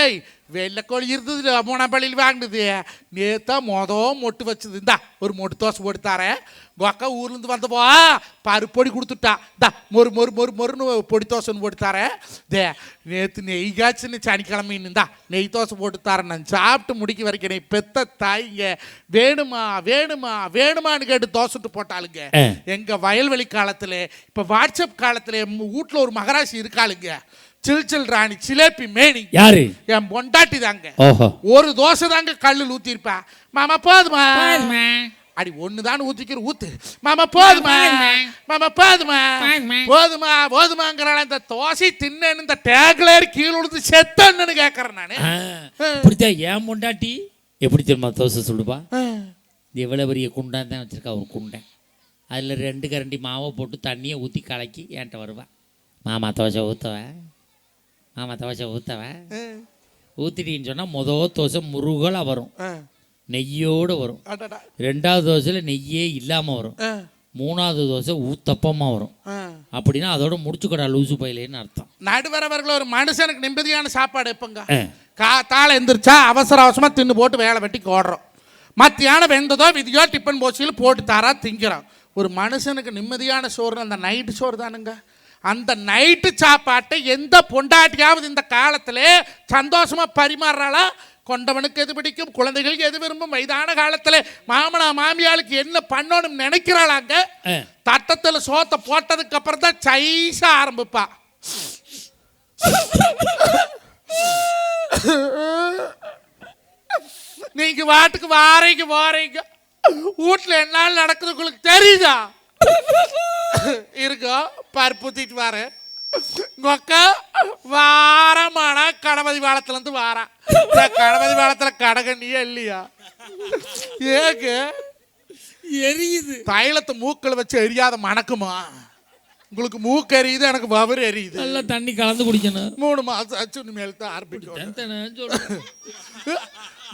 ஏய் வெள்ளைக்கோழி இருந்தது மூணாம்பள்ளியில் வாங்கினது. நேத்தா மொதல் மொட்டு வச்சது. இந்தா ஒரு மொட்டு தோசை போட்டு தரேன். உங்க அக்கா ஊர்லேருந்து வந்தப்போ பருப்பொடி கொடுத்துட்டா. இந்தா மொறு மொறு மொறு மொறுன்னு பொடி தோசைன்னு போட்டு தரேன். தே நேற்று நெய் காய்ச்சின்னு சனிக்கிழமைன்னு. இந்தா நெய் தோசை போட்டு தரேன். நான் சாப்பிட்டு முடிக்க வரைக்கும் நீ பெத்த தாய்ங்க. வேணுமா வேணுமா வேணுமான்னு கேட்டு தோசை சுட்டு போட்டாளுங்க. ஆ. எங்க வயல்வெளி காலத்துல இப்ப வாட்ஸ்அப் காலத்துல வீட்ல ஒரு மகராசி இருக்காளுங்க. சில் சில் ராணி சிலேபி மேனி. யாரு? என் பொண்டாட்டி தாங்க. ஒரு தோசை தாங்க கல்லில் ஊத்திருப்பா மாமா போதுமா? அடி ஒன்று தான் ஊத்திக்கிற ஊத்து. மாமா போதுமா? மாமா போதுமா? போதுமா? போதுமாங்கிறாள் இந்த தோசை தின்னேன்னு இந்த டேக்லேர் கீழே விழுந்து செத்தன்னு கேட்கறேன் நானு. இப்படித்தான் ஏன் பொண்டாட்டி எப்படி தெரியுமா தோசை சொல்லுப்பா இது எவ்வளோ பெரிய குண்டான் தான் வச்சுருக்கா ஒரு குண்டை. அதில் ரெண்டு கரண்டி மாவை போட்டு தண்ணியை ஊற்றி கலக்கி என்கிட்ட வருவா. மாமா தோசை ஊற்றவன் மாமா தோசை ஊற்றவன் ஊற்றிட்டின்னு சொன்னால் மொதல் தோசை முருகலாக வரும். நெய்யோடு வரும். ரெண்டாவது தோசையில் நெய்யே இல்லாமல் வரும். மூணாவது தோசை ஊத்தப்பமாக வரும். அப்படின்னா அதோட முடிச்சுக்கடா லூசு பையிலேன்னு அர்த்தம். நடுவர் அவர்கள் ஒரு மனுஷனுக்கு நிம்மதியான சாப்பாடு எப்பங்க? ஆ. காத்தால எந்திரிச்சா அவசர அவசரமா தின்னு போட்டு வேலை வெட்டி ஓடுறோம் மத்தியானம் வெந்ததோ விதியோ டிஃபன் போச்சியில் போட்டு தாரா திங்கிறோம். ஒரு மனுஷனுக்கு நிம்மதியான சோறு அந்த நைட்டு சோறு தானுங்க. அந்த நைட்டு சாப்பாட்டை எந்த பொண்டாட்டியாவது இந்த காலத்துல சந்தோஷமா பரிமாறுறாளா? கொண்டவனுக்கு எது பிடிக்கும்? குழந்தைகளுக்கு எது விரும்பும்? வயதான காலத்துல மாமனா மாமியாளுக்கு என்ன பண்ணணும்னு நினைக்கிறாளாங்க. தட்டத்துல சோத்தை போட்டதுக்கு அப்புறம் தான் சைஸா ஆரம்பிப்பா. நீங்க வாட்டுக்கு வாரீங்க வாரீங்க. வீட்டுல என்னால நடக்குது உங்களுக்கு தெரியுதா? இருக்கோ பருப்பு ஊத்திட்டு வாரு உங்க அக்கா வாரமானா கணபதி பாலத்துல இருந்து வாரா கணபதி பாலத்துல கடகண்ணியே இல்லையா? ஏக்கு எரியுது. தைலத்தை மூக்கில் வச்சு எரியாத மணக்குமா? உங்களுக்கு மூக்கு எரியுது எனக்கு வவர் எரியுது. நல்லா தண்ணி கலந்து குடிக்கணும். மூணு மாசம் ஆச்சு இனிமேல் தான் ஆரம்பிக்கும்.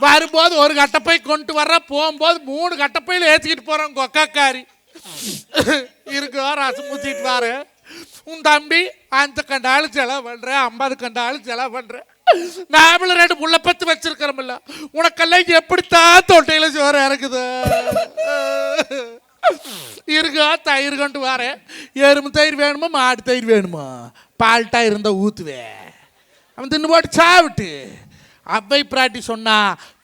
வரும்போது ஒரு கட்டப்பை கொண்டு வர்ற போகும்போது மூணு கட்டப்பையில் ஏற்றிக்கிட்டு போகிறோம் கொக்காக்காரி. இருக்கோ ரசம் ஊற்றிட்டு வாரு. உன் தம்பி அஞ்சு கண்டாலும் செலவு பண்ணுறேன் ஐம்பது கண்டாலும் செலவு பண்ணுறேன் நாமளும் ரெண்டு முள்ள பத்து வச்சிருக்கிறோம்ல உனக்கெல்லாம் எப்படித்தான் தொட்டையில சோறு இறக்குது? இருக்கா தயிர் கொண்டு வரேன் எறும்பு தயிர் வேணுமா மாடு தயிர் வேணுமா? பால்ட்டா இருந்தா ஊற்றுவேன் அவன் தின்னு போட்டு சாவிட்டு. அவ்வை பிராட்டி சொன்னா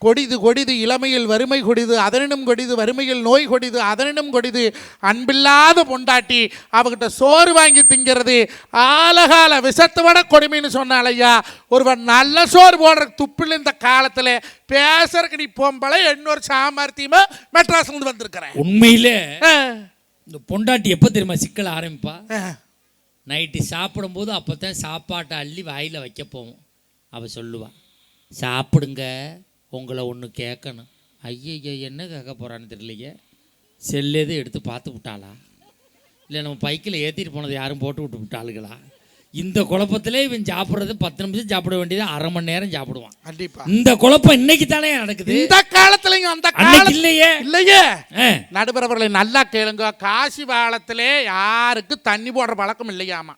கொடிது கொடிது இளமையில் வறுமை கொடிது அதனினும் கொடிது வறுமையில் நோய் கொடிது அதனினும் கொடிது. அன்பில்லாத பொண்டாட்டி அவகிட்ட சோறு வாங்கி திங்கிறது ஆலகால விஷத்தை விட கொடுமைன்னு சொன்னாள் ஐயா ஒருவன் நல்ல சோறு போடுற துப்பில் இந்த காலத்தில் பேசுறதுக்கு நீ பொம்பளை இன்னொரு சாமர்த்தியமா மெட்ராஸ்லேருந்து வந்திருக்கிறேன் உண்மையிலே இந்த பொண்டாட்டி எப்போ தெரியுமா சிக்கல் ஆரம்பிப்பா? நைட்டு சாப்பிடும்போது அப்போ தான் சாப்பாட்டை அள்ளி வாயில் வைக்க போவோம். அவள் சொல்லுவா சாப்பிடுங்க உங்களை ஒன்று கேட்கணும் ஐயய்ய என்ன கேட்க போகிறான்னு தெரியலையே. செல்லேது எடுத்து பார்த்து விட்டாளா? இல்லை நம்ம பைக்கில் ஏற்றிட்டு போனது யாரும் போட்டு விட்டு விட்டாளுகளா? இந்த குழப்பத்திலே இவன் சாப்பிட்றது பத்து நிமிஷம் சாப்பிட வேண்டியது அரை மணி நேரம் சாப்பிடுவான். கண்டிப்பா. இந்த குழப்பம் இன்னைக்கு தானே நடக்குது? இந்த காலத்துலயும் அந்த காலத்துல இல்லையே. இல்லையே. அவர்களை நல்லா கேளுங்க. காசி காலத்திலே யாருக்கு தண்ணி போடுற பழக்கம் இல்லையாமா?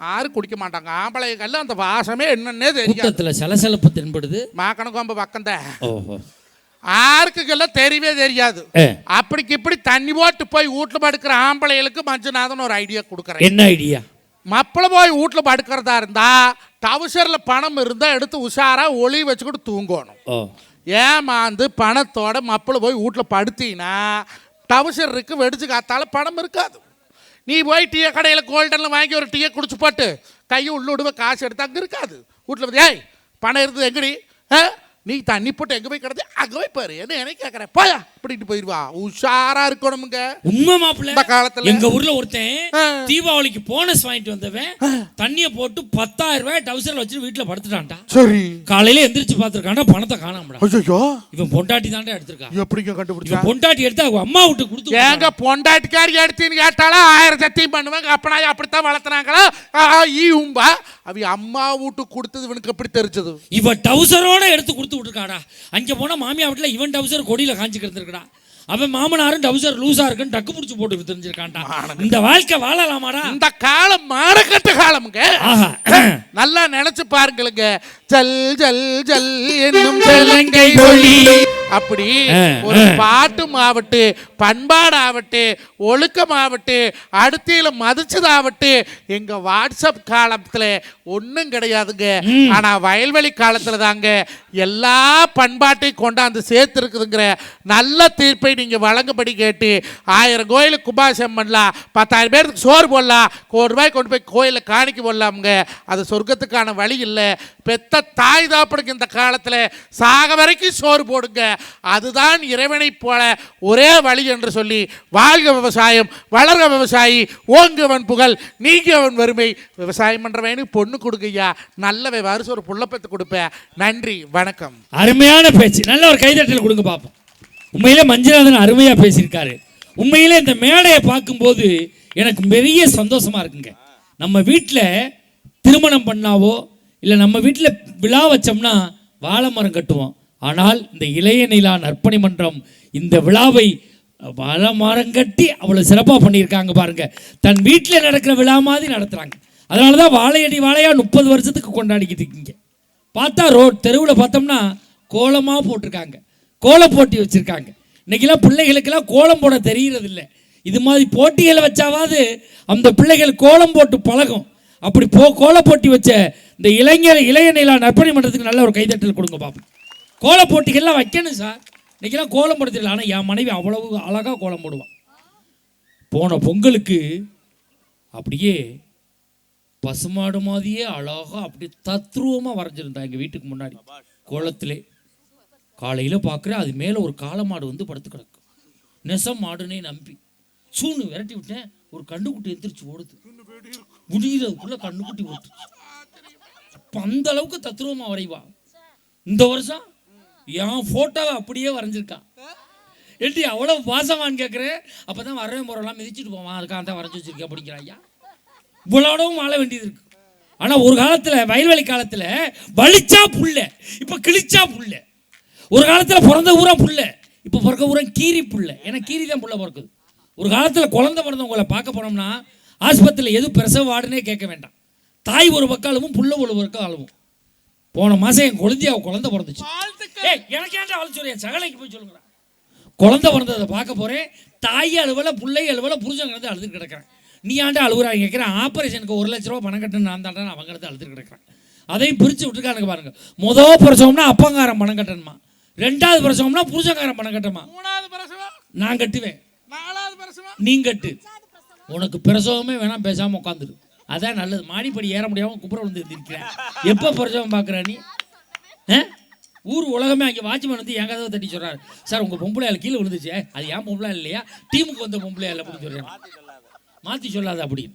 யாரும் குடிக்க மாட்டாங்க ஆம்பளைகள்ல அந்த வாசமே என்னன்னே தெரியாது கூட்டத்துல சலசலப்பு தென்படுது மாக்கண கொம்பு பக்கம் ஓஹோ யாருக்குக்கெல்லாம் தெரியவே தெரியாது அப்படிக்கு இப்படி தண்ணி போட்டு போய் வீட்டில் படுக்கிற ஆம்பளைகளுக்கு மஞ்சுநாதன் ஒரு ஐடியா கொடுக்குறேன் என்ன ஐடியா மப்பள போய் வீட்டில் படுக்கிறதா இருந்தா டவுசரில் பணம் இருந்தால் எடுத்து உஷாரா ஒளி வச்சுக்கிட்டு தூங்கணும் ஏமாந்து பணத்தோட மப்பள போய் வீட்டில் படுத்தீங்கன்னா டவுசர் இருக்கு வெடிச்சு காத்தால பணம் இருக்காது நீ போய் டீ கடையில் கோல்டனில் வாங்கி ஒரு டீயை குடிச்சு போட்டு கையை உள்ள விடுவ காசு எடுத்து அங்கே இருக்காது. வீட்டில் வந்து ஏய் பணம் இருக்குது எங்கடி? ஆ? நீ தண்ணி போட்டு எங்கே போய் கிடந்து? அங்கே போய் பாரு. என்ன எனக்கு கேட்குறேன் போயா. இப்படிட்டு போயிடுவா உஷாரா இருக்கணுமுங்க. உண்மை மாப்பிள்ள இந்த காலத்துல. எங்க ஊர்ல ஒருத்தன். தீபாவளிக்கு போனஸ் வாங்கிட்டு வந்தவன் தண்ணிய போட்டு பத்தாயிரம் ரூபாய் டவுசர்ல வச்சு வீட்டுல படுத்துட்டான்டா. சரி. காலையில எந்திரிச்சு பார்த்திருக்கான்டா பணத்தை காணாமடா. ஐயோ இவன் பொண்டாட்டி தான்டா எடுத்திருக்கான் எப்படிங்க கண்டுபிடிச்சா? பொண்டாட்டி எடுத்து அவங்க அம்மா விட்டு கொடுத்து ஏங்க பொண்டாட்டிக்காரி எடுத்துன்னு கேட்டாலும் ஆயிரம் சத்தியம் பண்ணுவாங்க அப்பனாய் அப்படித்தான் வளர்த்துனாங்களா? ஈ உம்பா. அவ அம்மா வீட்டு கொடுத்தது இவனுக்கு எப்படி தெரிஞ்சது? இவன் டவுசரோட எடுத்து கொடுத்து விட்டுருக்காடா. அங்க போனா மாமியா வீட்டுல இவன் டவுசர் கொடியில காஞ்சி கிடந்திருக்கா அவன் மாமனாரும் டவுசர் லூசா இருக்குன்னு டக்கு பிடிச்சி போட்டு தெரிஞ்சிருக்கான்டா இந்த வாழ்க்கை வாழலாமாடா? இந்த காலம் மானக்கட்ட காலமுங்க. நல்லா நினைச்சு பாருங்களுங்க. ஜல் ஜல் ஜல் என்னும் செல்லங்கை ஒளி. அப்படி ஒரு. பாட்டும் ஆவட்டு பண்பாடாவட்டு ஒழுக்கமாவட்டு அடுத்தியில மதிச்சதாவட்டு எங்க வாட்ஸ்அப் காலத்துல ஒண்ணும் கிடையாதுங்க. ஆனா வயல்வெளி காலத்துல தாங்க எல்லா பண்பாட்டையும் கொண்டாந்து சேர்த்து இருக்குதுங்கிற நல்ல தீர்ப்பை நீங்கள் வழங்கும்படி கேட்டு ஆயிரம் கோயிலுக்கு கும்பாசம் பண்ணலாம் பத்தாயிரம் பேருக்கு சோறு போடலாம் கோடி ரூபாய் கொண்டு போய் கோயிலில் காணிக்க போடலாமுங்க. அது சொர்க்கத்துக்கான வழி இல்லை. பெத்த தாய் தாப்படுக்கு இந்த காலத்தில் சாக வரைக்கும் சோறு போடுங்க. அதுதான் இறைவனை போல ஒரே வழி என்று சொல்லி வாழ்க விவசாயம் வளர்க விவசாயி ஓங்குவன் புகழ் நீங்கியவன் வறுமை. விவசாயம் பண்ணுறவனுக்கு பொண்ணு கொடுங்கய்யா. நல்ல வருஷம் ஒரு புள்ளப்பத்து கொடுப்பேன். நன்றி வணக்கம். அருமையான பேச்சு. நல்ல ஒரு கைதட்டல் கொடுங்க பார்ப்போம் உண்மையிலே மஞ்சுநாதன் அருமையாக பேசியிருக்காரு. உண்மையிலே இந்த மேடையை பார்க்கும்போது எனக்கு பெரிய சந்தோஷமா இருக்குங்க. நம்ம வீட்டில் திருமணம் பண்ணாவோ இல்லை நம்ம வீட்டில் விழா வச்சோம்னா வாழை மரம் கட்டுவோம். ஆனால் இந்த இளைய நிலா நற்பணி மன்றம் இந்த விழாவை வாழை மரம் கட்டி அவ்வளோ சிறப்பாக பண்ணியிருக்காங்க பாருங்கள் தன் வீட்டில் நடக்கிற விழா மாதிரி நடத்துகிறாங்க அதனால தான் வாழையடி வாழையாக முப்பது வருஷத்துக்கு கொண்டாடிக்கிட்டு இருக்கீங்க. பார்த்தா ரோட் தெருவில் பார்த்தோம்னா கோலமாக போட்டிருக்காங்க. கோலம் போட்டி வச்சுருக்காங்க. இன்றைக்கெல்லாம் பிள்ளைகளுக்கெல்லாம் கோலம் போட தெரியறது இது மாதிரி போட்டிகளை வச்சாவது அந்த பிள்ளைகள் கோலம் போட்டு பழகும். அப்படி போ கோல போட்டி வச்ச இந்த இளைஞர் இளைய நிலா நற்பணி மன்றத்துக்கு நல்ல ஒரு கைதட்டல் கொடுங்க பாப்போம். கோல போட்டிகள்லாம் வைக்கணும் சார். இன்றைக்கெல்லாம் கோலம் போட தெரியல. ஆனால் என் மனைவி அவ்வளவு அழகாக கோலம் போடுவான் போன பொங்கலுக்கு அப்படியே பசுமாடு மாதிரியே அழகா அப்படி தத்ரூபமாக வரைஞ்சிருந்தா எங்கள் வீட்டுக்கு முன்னாடி. கோலத்திலே. காலையில் பார்க்குறேன் அது மேலே ஒரு காளை மாடு வந்து படுத்து கிடக்கு. நெசம் மாடுனே நம்பி. சூனு விரட்டி விட்டேன் ஒரு கண்ணுக்குட்டி எந்திரிச்சு ஓடுது. முடிகிறதுக்குள்ள கண்ணுக்குட்டி ஓட்டுச்சு. இப்போ அந்த அளவுக்கு தத்ரூபமா வரைவா? இந்த வருஷம்? என் ஃபோட்டோவை அப்படியே வரைஞ்சிருக்கா. எட்டி அவ்வளோ வாசமானு கேட்குறேன் அப்போ தான் வரவே போகிறலாம் மிதிச்சுட்டு போவான். அதுக்காக தான் வரைஞ்சி வச்சிருக்கேன் அப்படிங்கிறான் ஐயா. இவ்வளோடவும் வாழ வேண்டியது இருக்கு. ஆனால் ஒரு காலத்தில் வயல்வெளி காலத்தில் வலிச்சா புல்ல. இப்போ கிழிச்சா புல்ல. ஒரு காலத்தில் பிறந்த ஊரா புல்ல இப்போ பிறக்க ஊரா கீரி புல்ல. ஏன்னா கீரி தான் புல்ல பிறக்குது. ஒரு காலத்தில் குழந்தை பிறந்தவங்களை பார்க்க போனோம்னா ஆஸ்பத்திரியில் எது பிரசவ வார்டுனே கேட்க வேண்டாம். தாய் ஒரு பக்கம் அழுவும் புள்ள ஒரு பக்கம் அழுவும். போன மாதம் என் குழந்தைய அவ குழந்தை பிறந்துச்சு. எனக்கு ஏன்டா அழுச்சு சொல்றேன் சகலைக்கு போய் சொல்லுங்க குழந்தை பிறந்ததை பார்க்க போறேன். தாய் அழுவல பிள்ளை அழுவல புருஷன் கிடந்து அழுது கிடக்கிறேன். நீ ஆண்டா அழுகுறாங்க கேட்குறேன் ஆப்ரேஷனுக்கு ஒரு லட்ச ரூபா பணம் கட்டணும் நான் தாண்டா அவங்க கிடந்து அழுது கிடக்கிறேன். அதையும் பிரித்து விட்டுருக்கானுங்க பாருங்க. மொதல் பிரசவம்னா அப்பங்காரன் பணம் கட்டணுமா? ரெண்டாவது பிரசவம்னா புருஷங்காரன் பணம் கட்டணுமா மூணாவது பிரசவம். நான் கட்டுவேன். நாலாவது பிரசவம். நீ கட்டு. உனக்கு பிரசவமே வேணாம் பேசாம உட்காந்துரு. அதான் நல்லது. மாடிப்படி ஏற முடியாம குப்புற வந்து இருக்கிறேன் எப்போ பிரசவம் பார்க்குற நீ? ஊர் உலகமே அங்கே வாட்ச்மேன் வந்து என் கதவை தட்டி சொல்றாரு. சார் உங்க பொம்பளையால கீழே விழுந்துச்சு. அது ஏன் பொம்பளை இல்லையா? டீமுக்கு வந்த பொம்பளையால அப்படின்னு சொல்றேன் மாற்றி சொல்லாத அப்படின்னு.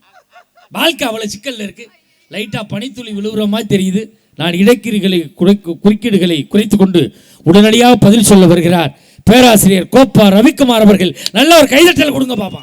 வாழ்க்கை அவ்வளோ சிக்கல்ல இருக்கு. லைட்டாக பனித்துளி விழுவுற மாதிரி தெரியுது. நான் இடைக்கிறிகளை குறைக்கு குறுக்கீடுகளை குறைத்து கொண்டு உடனடியாக பதில் சொல்ல வருகிறார். பேராசிரியர் கோப்பா ரவிக்குமார் அவர்கள். நல்ல ஒரு கைதட்டல் கொடுங்க பாப்பா.